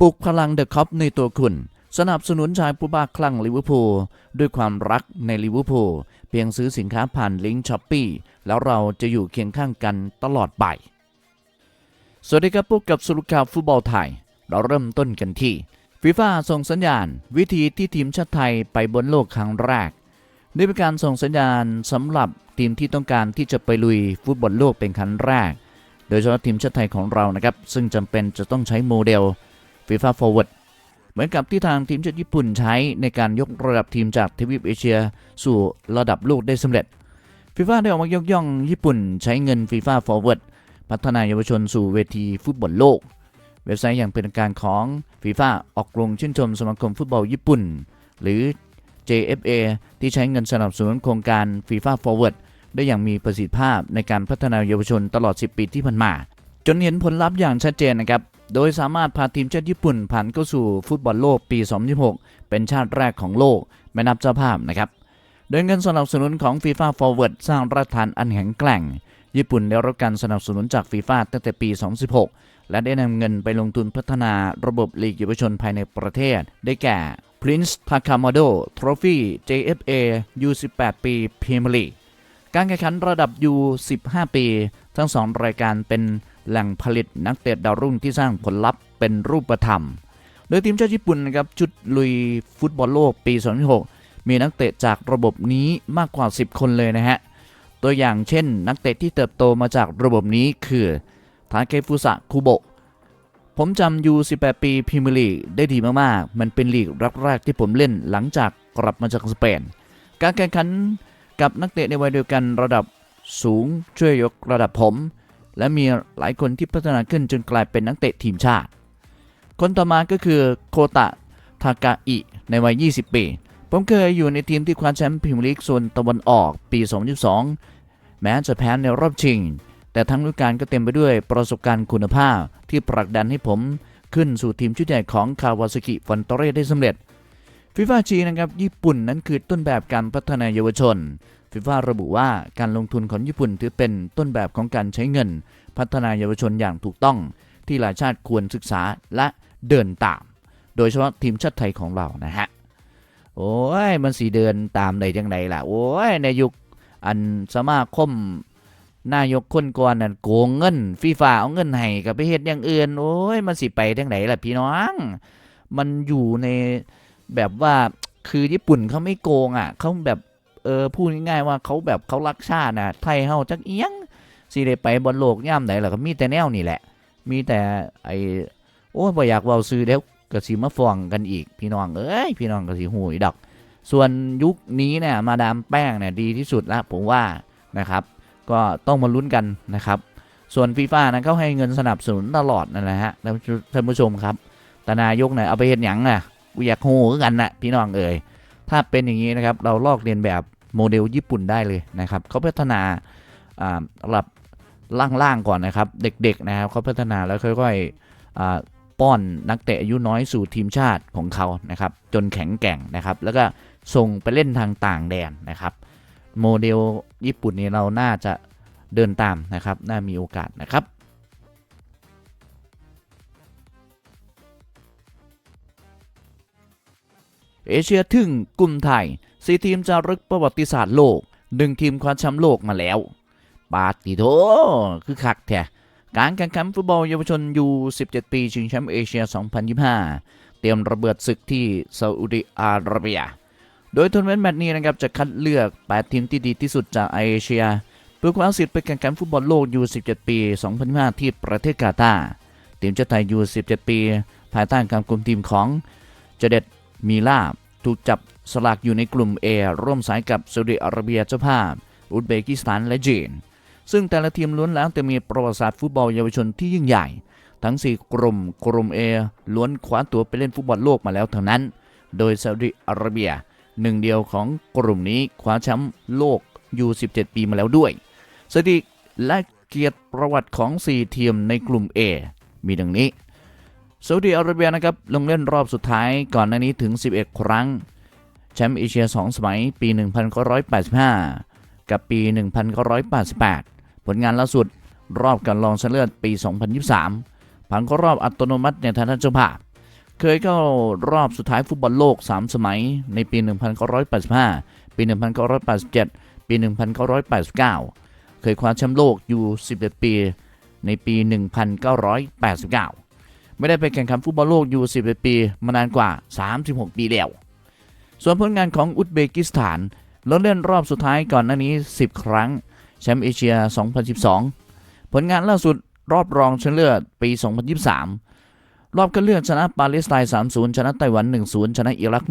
ปลุกพลังเดอะคอปในตัวคุณ สนับสนุนชายผู้บ้าคลั่งลิเวอร์พูลด้วยความรักในลิเวอร์พูลเพียงซื้อสินค้าผ่านลิงก์ช้อปปีแล้วเราจะอยู่เคียงข้างกันตลอดไป สวัสดีครับพบกับสรุปข่าวฟุตบอลไทย เราเริ่มต้นกันที่ฟีฟ่าส่งสัญญาณ วิธีที่ทีมชาติไทยไปบนโลกครั้งแรกนี่เป็นการส่งสัญญาณสำหรับทีมที่ต้องการที่จะไปลุยฟุตบอลโลกเป็นครั้งแรก โดยเฉพาะทีมชาติไทยของเรานะครับ ซึ่งจำเป็นจะต้องใช้โมเดล FIFA Forward เหมือนกับที่ทางทีมชาติญี่ปุ่นใช้ในการยกระดับทีมจากทวีปเอเชีย สู่ระดับโลกได้สำเร็จฟีฟ่าได้ออกมายกย่องญี่ปุ่นใช้เงิน FIFA Forward พัฒนาเยาวชนสู่เวทีฟุตบอลโลก เว็บไซต์อย่างเป็นการของฟีฟ่าออกโรงชื่นชมสมาคมฟุตบอลญี่ปุ่น หรือ JFA ที่ใช้เงินสนับสนุนโครงการ FIFA Forward ได้อย่างมีประสิทธิภาพในการพัฒนาเยาวชนตลอด 10 ปีที่ผ่านมา จนเห็นผลลัพธ์อย่างชัดเจนนะครับ โดยสามารถพาทีมชาติญี่ปุ่นผ่านเข้าสู่ฟุตบอลโลกปี 2026 เป็นชาติแรกของโลกไม่นับเจ้าภาพนะครับ โดยเงินสนับสนุนของ FIFA Forward สร้างรากฐานอันแข็งแกร่ง ญี่ปุ่นได้รับการสนับสนุนจากฟีฟ่าตั้งแต่ปี 2016 และได้นำเงินไปลงทุนพัฒนาระบบลีกเยาวชนภายในประเทศ ได้แก่ Prince Takamado Trophy JFA U18 ปี Premier League การแข่งขันระดับ U15 ปี ทั้งสองรายการเป็น แหล่งผลิตนักเตะดาวรุ่งที่สร้างผลลัพธ์เป็นรูปธรรม โดยทีมชาติญี่ปุ่นนะครับชุดลุยฟุตบอลโลกปี 2006 มีนักเตะจากระบบนี้มากกว่า 10 คนเลยนะฮะ ตัวอย่างเช่น นักเตะที่เติบโตมาจากระบบนี้คือทาเกฟุสะคุโบะผมจำยู18 ปีพรีเมียร์ลีกได้ดีมากๆ มันเป็นลีกแรกๆที่ผมเล่นหลังจากกลับมาจากสเปน การแข่งขันกับนักเตะในวัยเดียวกันระดับสูงช่วยยกระดับผม และมีหลายคนที่พัฒนาขึ้นจนกลายเป็นนักเตะทีมชาติ คนต่อมาก็คือโคตะทากาอิในวัย 20 ปี ผมเคยอยู่ในทีมที่คว้าแชมป์พรีเมียร์ลีกโซนตะวันออกปี 2012แม้จะแพ้ในรอบชิง แต่ทั้งฤดูกาลก็เต็มไปด้วยประสบการณ์คุณภาพที่ผลักดันให้ผมขึ้นสู่ทีมชุดใหญ่ของคาวาซากิฟอนโตเรได้สำเร็จฟีฟ่าจีนะครับญี่ปุ่นนั้นคือต้นแบบการพัฒนาเยาวชน ฟีฟ่าระบุว่าการลงทุนของญี่ปุ่นถือเป็นต้นแบบของการใช้เงิน พัฒนาเยาวชนอย่างถูกต้อง ที่หลายชาติควรศึกษาและเดินตาม โดยเฉพาะทีมชาติไทยของเรานะฮะ โอ้ย มันสีเดินตามได้จังไดล่ะ โอ้ย ในยุคอันสมาคมนายกคนก่อนนั่นโกงเงินฟีฟ่าเอาเงินให้กับไปเฮ็ดอย่างอื่น โอ้ย มันสิไปจังไดล่ะพี่น้อง มันอยู่ในแบบว่าคือญี่ปุ่นเขาไม่โกงอะเขาแบบ เออพูดง่ายๆว่าเขาแบบเขารักชาติน่ะไทยเฮาจักเอียงสิได้ไปบนโลกย่ำไหนล่ะก็มีแต่แนวนี่แหละ มีแต่ไอโอ้ยบ่อยากเว้าซื้อเดี๋ยวก็สิมาฟ้องกันอีก พี่น้องเอ้ยพี่น้องก็สิหูยดอก ส่วนยุคนี้เนี่ยมาดามแป้งเนี่ยดีที่สุดละผมว่านะครับ ก็ต้องมาลุ้นกันนะครับ ส่วนฟีฟ่านั้นเขาให้เงินสนับสนุนตลอดนั่นแหละฮะท่านผู้ชมครับตนายกเนี่ยเอาไปเห็นหยังน่ะกูอยากโหกันนะพี่น้องเอ่ยถ้าเป็นอย่างนี้นะครับ เราลอกเรียนแบบ โมเดลญี่ปุ่นได้เลยนะครับเขาพัฒนาระดับล่างๆก่อนนะครับ เด็กๆนะครับเขาพัฒนาแล้วค่อยๆป้อนนักเตะอายุน้อยสู่ทีมชาติของเขานะครับ จนแข็งแกร่งนะครับ แล้วก็ส่งไปเล่นทางต่างแดนนะครับ โมเดลญี่ปุ่นนี่เราน่าจะเดินตามนะครับ น่ามีโอกาสนะครับ เอเชียทึ่งกลุ่มไทยสีทีมจะรึกประวัติศาสตร์โลกหนึ่งทีมคว้าแชมป์โลกมาแล้ว ปาติโถคือคักแท้การแข่งขันฟุตบอลเยาวชนยู17 ปี ชิงแชมป์เอเชีย 2025 เตรียมระเบิดศึกที่ซาอุดิอาระเบีย โดยทัวร์นาเมนต์แมตช์นี้นะครับจะคัดเลือก 8 ทีมที่ดีที่สุดจากเอเชีย เพื่อคว้าสิทธิ์ไปแข่งขันฟุตบอลโลกยู17 ปี 2025 ที่ประเทศกาตาร์ทีมชาติไทยยู17 ปี ภายใต้การคุมทีมของเจเด็ด มีลาบถูกจับสลากอยู่ในกลุ่ม A ร่วมสายกับซาอุดิอาระเบียเจ้าภาพ อุซเบกิสถานและจีน ซึ่งแต่ละทีมล้วนแล้วแต่มีประวัติศาสตร์ฟุตบอลเยาวชนที่ยิ่งใหญ่ ทั้ง 4 กลุ่มกลุ่ม A ล้วนคว้าตัวไปเล่นฟุตบอลโลกมาแล้วทั้งนั้น โดยซาอุดิอาระเบียหนึ่งเดียวของกลุ่มนี้คว้าแชมป์โลกยู17 ปีมาแล้วด้วยสถิติและเกียรติประวัติของ 4 ทีมในกลุ่ม A มีดังนี้ ซาอุดิอาระเบียนะครับลงเล่นรอบสุดท้ายก่อนหน้านี้ถึง 11 ครั้ง แชมป์เอเชีย 2 สมัยปี 1985 กับปี 1988 ผลงานล่าสุดรอบการรองชนะเลิศปี 2023 ผ่านเข้ารอบอัตโนมัติในฐานะเจ้าภาพ เคยเข้ารอบสุดท้ายฟุตบอลโลก 3 สมัยในปี 1985 ปี 1987 ปี 1989 เคยคว้าแชมป์โลกอยู่ 11 ปี ในปี 1989 ไม่ได้ไปแข่งขันฟุตบอลโลกอยู่11ปีมานานกว่า 36 ปีแล้ว ส่วนผลงานของอุซเบกิสถานลงเล่นรอบสุดท้ายก่อนหน้านี้ 10 ครั้งแชมป์เอเชีย 2012 ผลงานล่าสุดรอบรองชนะเลิศปี 2023 รอบคัดเลือกชนะปาเลสไตน์ 3-0 ชนะไต้หวัน 1-0 ชนะอิรัก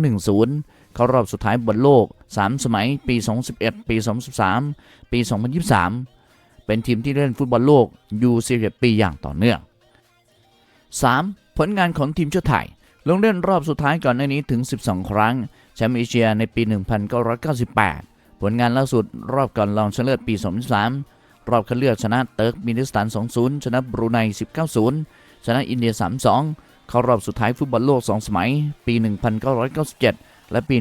1-0 เข้ารอบสุดท้ายบอลโลก 3 สมัย ปี 2011 ปี 2013 ปี 2023 เป็นทีมที่เล่นฟุตบอลโลกอยู่11ปีอย่างต่อเนื่อง 3. ผลงานของทีมชาติไทย ลงเล่นรอบสุดท้ายก่อนหน้านี้ถึง 12 ครั้งแชมป์เอเชียในปี 1998 ผลงานล่าสุดรอบก่อนรองชนะเลิศปี 2003รอบคัดเลือกชนะเติร์กมินิสถาน 2-0 ชนะบรูไน 19-0 ชนะอินเดีย 3-2 เข้ารอบสุดท้ายฟุตบอลโลก 2 สมัย ปี 1997 และปี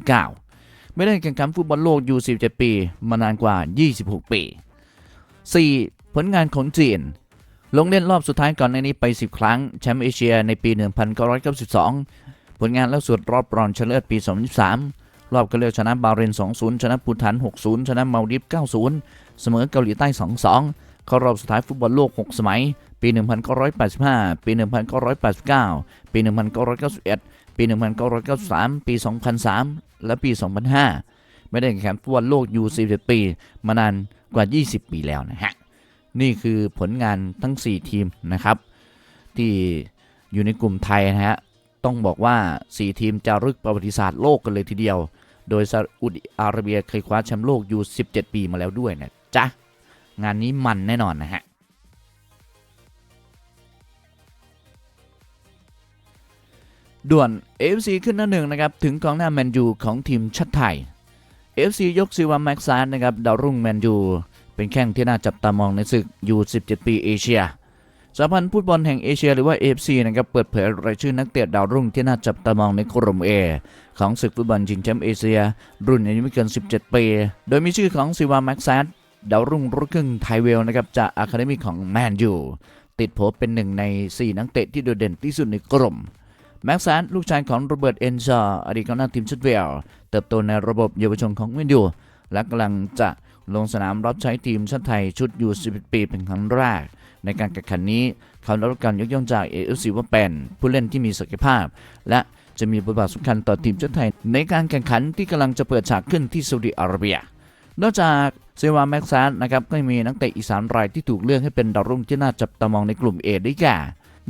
1999 ไม่ได้แข่งขันฟุตบอลโลกอยู่ 17 ปี มานานกว่า 26 ปี 4. ผลงานของจีน ลงเล่นรอบสุดท้ายก่อนในนี้ไป 10 ครั้ง แชมป์เอเชียในปี 1992 ผลงานล่าสุดรอบรองชนะเลิศปี 2023 รอบก็เลือกชนะบาเรน 2-0 ชนะปูฐาน 6-0 ชนะมาลดิฟ 9-0 เสมอเกาหลีใต้ 2-2 เข้ารอบสุดท้ายฟุตบอลโลก 6 สมัย ปี 1985 ปี 1989 ปี 1991 ปี 1993 ปี 2003 และปี 2005 ไม่ได้แข่งขันฟุตบอลโลกอยู่47ปี มานานกว่า 20 ปีแล้วนะฮะ นี่คือผลงานทั้ง 4 ทีมนะครับ ที่อยู่ในกลุ่มไทยนะฮะต้องบอกว่า 4 ทีมจะรึกประวัติศาสตร์โลกกันเลยทีเดียว โดยซาอุดิอาระเบียเคยคว้าแชมป์โลกอยู่ 17 ปีมาแล้วด้วยนะจ๊ะ งานนี้มันแน่นอนนะฮะด่วน AFC ขึ้นหน้าหนึ่งนะครับ ถึงกองหน้าแมนยูของทีมชาติไทย AFC ยกซิวาแม็กซานนะครับดาวรุ่งแมนยู เป็นแข้งที่น่าจับตามองในศึกยู17 ปีเอเชียสหพันธ์ฟุตบอลแห่งเอเชียหรือว่า AFC นะครับเปิดเผยรายชื่อนักเตะดาวรุ่งที่น่าจับตามองในกลุ่ม A ของศึกฟุตบอลชิงแชมป์เอเชีย รุ่นอายุไม่เกิน 17 ปี โดยมีชื่อของซิวาแม็กซานดาวรุ่งรุ่นครึ่งไทยเวลนะครับจากอะคาเดมีของแมนยูติดโผเป็นหนึ่งใน 4 นักเตะที่โดดเด่นที่สุดในกลุ่มแม็กซ์แซนลูกชายของโรเบิร์ตเอนชาอดีตกองหน้าทีมชัดเวลเติบโตในระบบเยาวชนของแมนยูและกำลังจะ ลงสนามรับใช้ทีมชาติไทยชุดยู11ปีเป็นครั้งแรก ในการแข่งขันนี้เขาได้รับการยกย่องจาก AFC ว่าเป็นผู้เล่นที่มีศักยภาพ และจะมีบทบาทสำคัญต่อทีมชาติไทย ในการแข่งขันที่กำลังจะเปิดฉากขึ้นที่ซาอุดิอาระเบีย นอกจากเซวาแม็กซ์แซนนะครับก็มีนักเตะอีสามรายที่ถูกเลือกให้เป็นดาวรุ่งที่น่าจับตามองในกลุ่ม A ได้แก่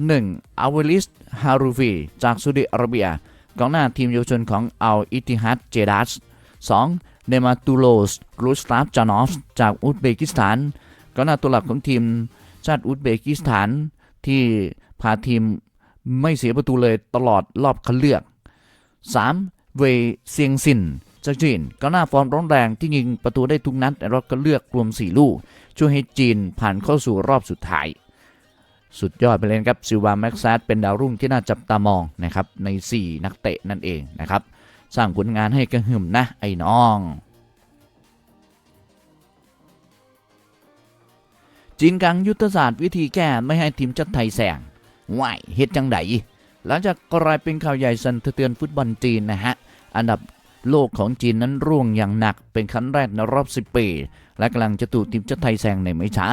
1. อาวลิส ฮารูฟี จากซาอุดิอาระเบียกองหน้าทีมเยาวชนของอัลอิติฮัดเจดัส 2. เนมาตูโลสรูสตาฟจานอฟจากอุซเบกิสถานกองหน้าตัวหลักของทีมชาติอุซเบกิสถานที่พาทีมไม่เสียประตูเลยตลอดรอบคัดเลือก 3. เวย์เซียงซินจากจีนกองหน้าฟอร์มร้อนแรงที่ยิงประตูได้ทุกนัดในรอบคัดเลือกรวม 4 ลูก ช่วยให้จีนผ่านเข้าสู่รอบสุดท้าย สุดยอดไปเลยครับซิวาแม็กซัสเป็นดาวรุ่งที่น่าจับตามองนะครับใน 4 นักเตะนั่นเองนะครับ สร้างผลงานให้กระหึ่มนะไอ้น้อง จีนกลางยุทธศาสตร์วิธีแก้ไม่ให้ทีมชาติไทยแซงว่ายเฮ็ดจังไดหลังจากกลายเป็นข่าวใหญ่สั่นสะเทือนฟุตบอลจีนนะฮะ อันดับโลกของจีนนั้นร่วงอย่างหนักเป็นครั้งแรกในรอบ 10 ปี และกำลังจะถูกทีมชาติไทยแซงในไม่ช้า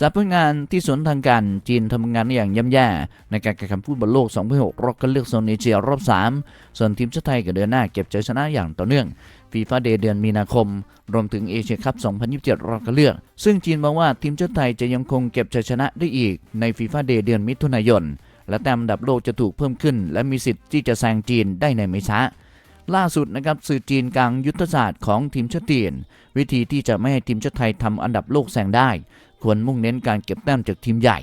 จากผลงานที่สวนทางการจีนทำงานอย่างย่ำแย่ในการแข่งขันฟุตบอลโลก 2006รอบคัดเลือกโซนเอเชียรอบ 3 ส่วนทีมชาติไทยก็เดินหน้าเก็บใจชนะอย่างต่อเนื่องฟีฟ่าเดย์เดือนมีนาคม รวมถึงเอเชียคัพ 2027 รอบคัดเลือก ซึ่งจีนมองว่าทีมชาติไทยจะยังคงเก็บใจชนะได้อีกในฟีฟ่าเดย์เดือนมิถุนายน และแต้มอันดับโลกจะถูกเพิ่มขึ้น และมีสิทธิ์ที่จะแซงจีนได้ในไม่ช้าล่าสุดนะครับสื่อจีนกลางยุทธศาสตร์ของทีมชาติจีนวิธีที่จะไม่ให้ทีมชาติไทยทำอันดับโลกแซงได้ ควรมุ่งเน้นการเก็บแต้มจากทีมใหญ่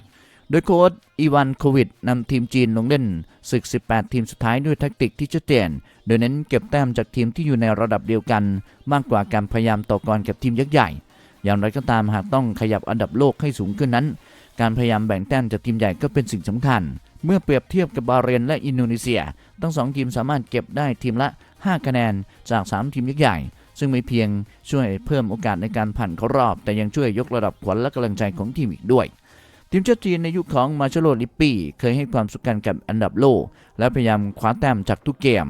โดยโค้ชอีวานโควิดนำทีมจีนลงเล่นศึก 18 ทีมสุดท้ายด้วยแทคติกที่ชัดเจน โดยเน้นเก็บแต้มจากทีมที่อยู่ในระดับเดียวกัน มากกว่าการพยายามต่อกรกับทีมยักษ์ใหญ่ อย่างไรก็ตามหากต้องขยับอันดับโลกให้สูงขึ้นนั้น การพยายามแบ่งแต้มจากทีมใหญ่ก็เป็นสิ่งสำคัญ เมื่อเปรียบเทียบกับบาเรนและอินโดนีเซีย ทั้งสองทีมสามารถเก็บได้ทีมละ 5 คะแนนจาก 3 ทีมยักษ์ใหญ่ ซึ่งไม่เพียงช่วยเพิ่มโอกาสในการผ่านเข้ารอบ แต่ยังช่วยยกระดับขวัญและกำลังใจของทีมอีกด้วย ทีมชาติจีนในยุคของมาเชโลลิปปี้เคยให้ความสำคัญกับอันดับโลก และพยายามคว้าแต้มจากทุกเกม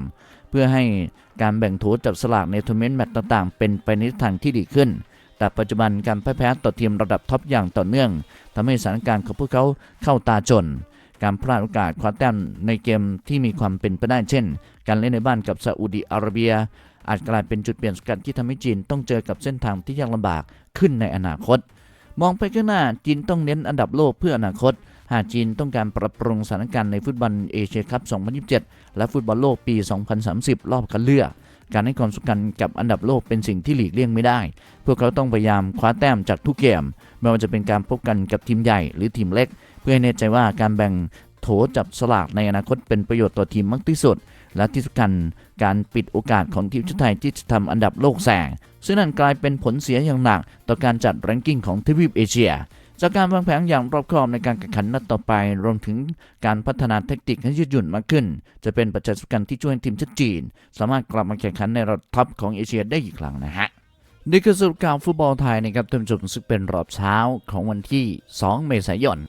เพื่อให้การแบ่งโถจับสลากในทัวร์เมนต์แมตช์ต่างๆ เป็นไปในทางที่ดีขึ้นแต่ปัจจุบันการพ่ายแพ้ต่อทีมระดับท็อปอย่างต่อเนื่องทำให้สถานการณ์ของพวกเขาเข้าตาจน การพลาดโอกาสคว้าแต้มในเกมที่มีความเป็นไปได้เช่น การเล่นในบ้านกับซาอุดิอาระเบีย อาจกลายเป็นจุดเปลี่ยนสำคัญที่ทำให้จีนต้องเจอกับเส้นทางที่ยากลำบากขึ้นในอนาคต มองไปข้างหน้าจีนต้องเน้นอันดับโลกเพื่ออนาคต หากจีนต้องการปรับปรุงสถานการณ์ในฟุตบอลเอเชียคัพ 2027 และฟุตบอลโลกปี 2030 รอบคัดเลือกการให้ความสำคัญกับอันดับโลกเป็นสิ่งที่หลีกเลี่ยงไม่ได้ พวกเขาต้องพยายามคว้าแต้มจากทุกเกม ไม่ว่าจะเป็นการพบกันกับทีมใหญ่หรือทีมเล็ก เพื่อให้แน่ใจว่าการแบ่งโถจับสลากในอนาคตเป็นประโยชน์ต่อทีมมากที่สุด และที่สำคัญการปิดโอกาสของทีมชาติไทยที่จะทำอันดับโลกแซงซึ่งนั่นกลายเป็นผลเสียอย่างหนัก ต่อการจัดแรงกิ้งของทวีปเอเชีย จากการวางแผนอย่างรอบคอบในการแข่งขันนัดต่อไป รวมถึงการพัฒนาเทคนิคให้ยืดหยุ่นมากขึ้น จะเป็นปัจจัยสำคัญที่ช่วยให้ทีมชาติจีน สามารถกลับมาแข่งขันในระดับท็อปของเอเชียได้อีกครั้งนะฮะนี่คือสรุปข่าวฟุตบอลไทยนะครับท่านผู้ชมซึ่งเป็นรอบเช้าของวันที่ 2 เมษายน